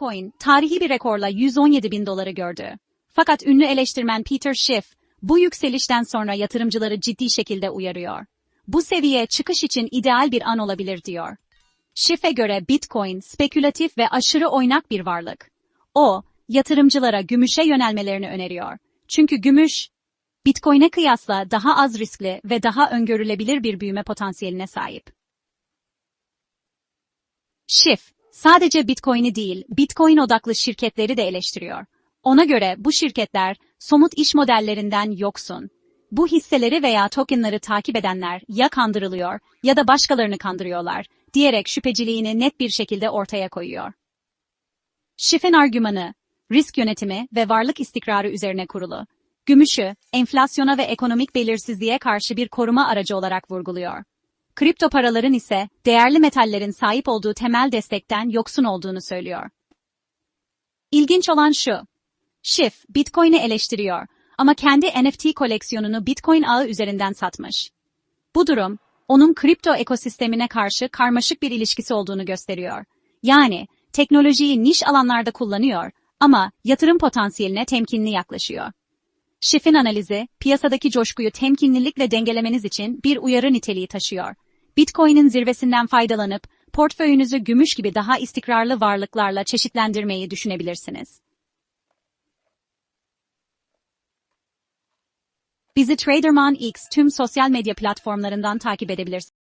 Bitcoin tarihi bir rekorla 117 bin doları gördü. Fakat ünlü eleştirmen Peter Schiff, bu yükselişten sonra yatırımcıları ciddi şekilde uyarıyor. Bu seviye çıkış için ideal bir an olabilir diyor. Schiff'e göre Bitcoin spekülatif ve aşırı oynak bir varlık. O, yatırımcılara gümüşe yönelmelerini öneriyor. Çünkü gümüş, Bitcoin'e kıyasla daha az riskli ve daha öngörülebilir bir büyüme potansiyeline sahip. Schiff, sadece Bitcoin'i değil, Bitcoin odaklı şirketleri de eleştiriyor. Ona göre bu şirketler somut iş modellerinden yoksun. Bu hisseleri veya tokenları takip edenler ya kandırılıyor ya da başkalarını kandırıyorlar diyerek şüpheciliğini net bir şekilde ortaya koyuyor. Schiff'in argümanı, risk yönetimi ve varlık istikrarı üzerine kurulu. Gümüşü, enflasyona ve ekonomik belirsizliğe karşı bir koruma aracı olarak vurguluyor. Kripto paraların ise değerli metallerin sahip olduğu temel destekten yoksun olduğunu söylüyor. İlginç olan şu. Schiff, Bitcoin'i eleştiriyor ama kendi NFT koleksiyonunu Bitcoin ağı üzerinden satmış. Bu durum, onun kripto ekosistemine karşı karmaşık bir ilişkisi olduğunu gösteriyor. Yani, teknolojiyi niş alanlarda kullanıyor ama yatırım potansiyeline temkinli yaklaşıyor. Schiff'in analizi, piyasadaki coşkuyu temkinlilikle dengelemeniz için bir uyarı niteliği taşıyor. Bitcoin'in zirvesinden faydalanıp, portföyünüzü gümüş gibi daha istikrarlı varlıklarla çeşitlendirmeyi düşünebilirsiniz. Bizi Traderman X tüm sosyal medya platformlarından takip edebilirsiniz.